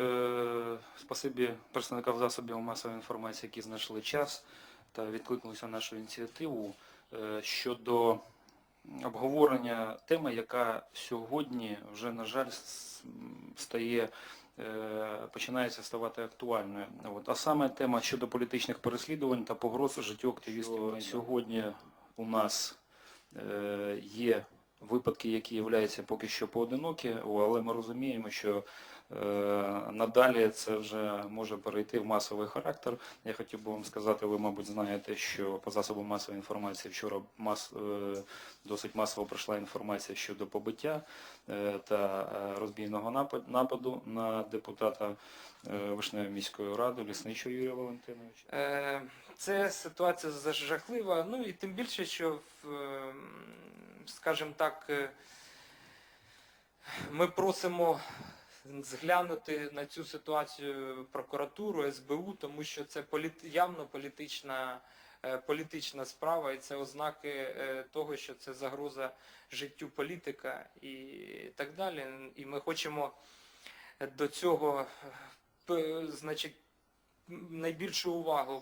Е, Спасибі представникам засобів масової інформації, які знайшли час та відкликнулися на нашу ініціативу е, щодо обговорення теми, яка сьогодні вже, на жаль, стає, е, починається ставати актуальною. От. А саме тема щодо політичних переслідувань та погроз життю активістів. Сьогодні у нас є випадки, які являються поки що поодинокі, але ми розуміємо, що е, надалі це вже може перейти в масовий характер. Я хотів би вам сказати, ви, мабуть, знаєте, що по засобам масової інформації вчора мас, е, досить масово пройшла інформація щодо побиття е, та розбійного нападу на депутата Вишневої міської ради, лісничого Юрія Валентиновича. Це ситуація жахлива. Ну і тим більше, що, в, скажімо так, е, ми просимо зглянути на цю ситуацію прокуратуру, СБУ, тому що це явно політична, е, політична справа, і це ознаки е, того, що це загроза життю політика і так далі. І ми хочемо до цього, значить, найбільшу увагу